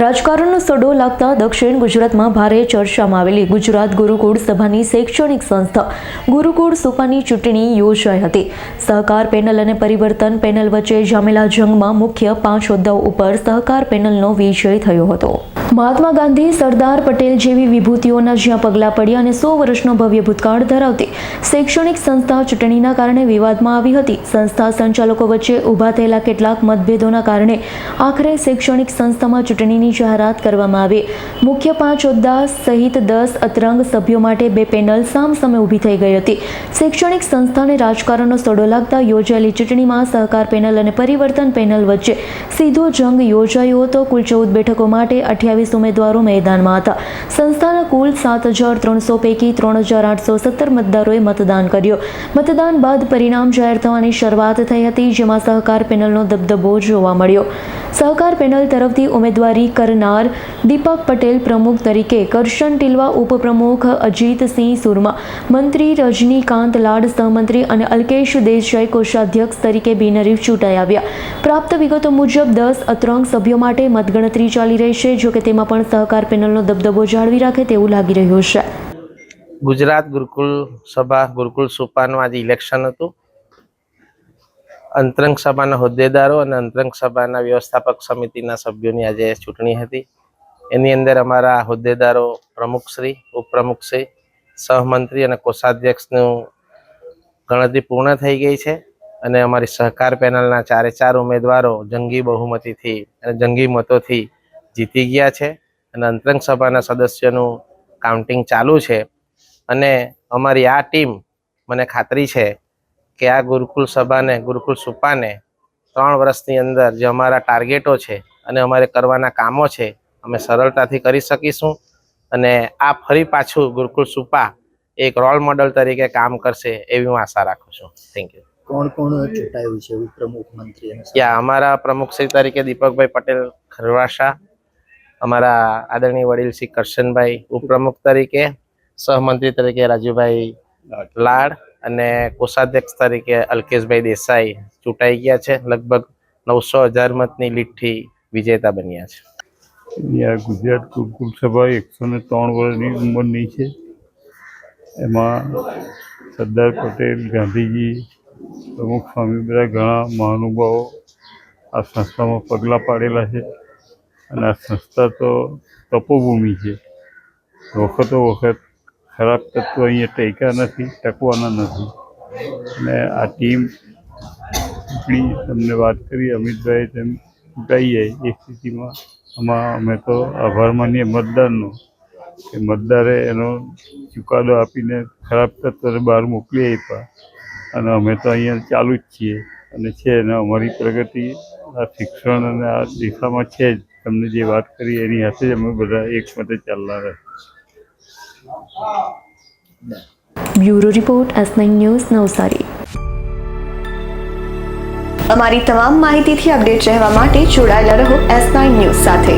રાજકારણનો સડો લાગતા દક્ષિણ ગુજરાતમાં ભારે ચર્ચામાં આવેલી ગુજરાત ગુરુકુળ સભાની શૈક્ષણિક સંસ્થા ગુરુકુળ સુપાની ચૂંટણી યોજાઈ હતી. સહકાર પેનલ અને પરિવર્તન પેનલ વચ્ચે જામેલા જંગમાં મુખ્ય પાંચ હોદ્દાઓ ઉપર સહકાર પેનલનો વિજય થયો હતો. મહાત્મા ગાંધી, સરદાર પટેલ જેવી વિભૂતિઓના જ્યાં પગલાં પડ્યા અને સો વર્ષનો ભવ્ય ભૂતકાળ ધરાવતી શૈક્ષણિક સંસ્થા ચૂંટણીના કારણે વિવાદમાં આવી હતી. સંસ્થા સંચાલકો વચ્ચે ઊભા થયેલા કેટલાક મતભેદોના કારણે આખરે શૈક્ષણિક સંસ્થામાં ચૂંટણીની જાહેરાત કરવામાં આવી. મુખ્ય પાંચ હોદ્દા સહિત દસ અતરંગ સભ્યો માટે બે પેનલ સામસામે ઊભી થઈ ગઈ હતી. શૈક્ષણિક સંસ્થાને રાજકારણનો સડો લાગતા યોજાયેલી ચૂંટણીમાં સહકાર પેનલ અને પરિવર્તન પેનલ વચ્ચે સીધો જંગ યોજાયો હતો. કુલ ચૌદ બેઠકો માટે અઠ્યાવીસ ઉમેદવારો મેદાનમાં હતા. સંસ્થાના કુલ સાત હજાર ત્રણસો પૈકી ત્રણ હજાર આઠસો સત્તર મતદારોએ મતદાન કર્યું. મતદાન બાદ પરિણામ જાહેર થવાની શરૂઆત થઈ હતી, જેમાં સહકાર પેનલનો દબદબો જોવા મળ્યો. સહકાર પેનલ તરફથી ઉમેદવારી કરનાર દીપક પટેલ પ્રમુખ તરીકે કરશન ટિલવા ઉપપ્રમુખ અજીતસિંહ સુરમા, મંત્રી રજનીકાંત લાડ સહમંત્રી અને અલ્કેશ દેસાઈ કોષાધ્યક્ષ તરીકે બિનહરીફ ચૂંટાઈ આવ્યા. પ્રાપ્ત વિગતો મુજબ દસ અત્રંગ સભ્યો માટે મતગણતરી ચાલી રહી છે, જોકે તેમાં પણ સહકાર પેનલનો દબદબો જાળવી રાખે તેવું લાગી રહ્યું છે. ગુજરાત ગુરુકુલ સભા ગુરુકુલ સુપાનું આજે ઇલેક્શન હતું. અંતરંગ સભાના હોદ્દેદારો અને અંતરંગ સભાના વ્યવસ્થાપક સમિતિના સભ્યોની આજે ચૂંટણી હતી. એની અંદર અમારા હોદ્દેદારો પ્રમુખશ્રી, ઉપપ્રમુખશ્રી, સહમંત્રી અને કોષાધ્યક્ષનું ગણતરી પૂર્ણ થઈ ગઈ છે અને અમારી સહકાર પેનલના ચારે ચાર ઉમેદવારો જંગી બહુમતીથી અને જંગી મતોથી જીતી ગયા છે અને અંતરંગ સભાના સદસ્યોનું કાઉન્ટિંગ ચાલુ છે. અને અમારી આ ટીમ મને ખાતરી છે કે આ ગુરુકુલ સભાને ગુરુકુલ સુપાને ત્રણ વર્ષની અંદર જે અમારા ટાર્ગેટો છે અને અમારે કરવાના કામો છે અમે સરળતાથી કરી શકીશું. અને આ ફરી પાછું ગુરુકુલ સુપા એક રોલ મોડલ તરીકે કામ કરશે એવી હું આશા રાખું છું. થેન્ક યુ કોણ કોણ ચૂંટાયું છે? પ્રમુખ મંત્રી અમારા પ્રમુખ શ્રી તરીકે દીપકભાઈ પટેલ ખરવાસા અમારા આદરણીય વડીલ શ્રી કરશનભાઈ ઉપપ્રમુખ તરીકે, સહમંત્રી તરીકે રાજુભાઈ લાડ અને કોષાધ્યક્ષ તરીકે અલ્કેશભાઈ દેસાઈ ચૂંટાઈ ગયા છે. લગભગ નવસો હજાર મતની લીડથી વિજેતા બન્યા છે. ગુજરાત ગુરુકુલ સભા એકસો ને ત્રણ વર્ષની ઉંમરની છે. એમાં સરદાર પટેલ, ગાંધીજી, પ્રમુખ સ્વામી બધા ઘણા મહાનુભાવો આ સંસ્થામાં પગલાં પાડેલા છે. અને આ સંસ્થા તો તપોભૂમિ છે. વખતો વખત ખરાબ તત્વો અહીંયા ટેકા નથી, ટકવાના નથી. અને આ ટીમ ચૂંટણી તમને વાત કરી અમિતભાઈ તેમ ચૂંટાઈ જાય એ સ્થિતિમાં. આમાં અમે તો આભાર માનીએ મતદારનો, કે મતદારે એનો ચુકાદો આપીને ખરાબ તત્વને બહાર મોકલી આપ્યા. અને અમે તો અહીંયા ચાલુ જ છીએ. અને છે અને અમારી પ્રગતિ આ શિક્ષણ અને આ દિશામાં છે જ. તમને જે વાત કરી એની સાથે અમે બધા એક મતે ચાલનારા bureau report S nine news Navsari. અમારી તમામ માહિતીથી અપડેટ રહેવા માટે જોડાયેલા રહો એસ નાઇન ન્યૂઝ સાથે.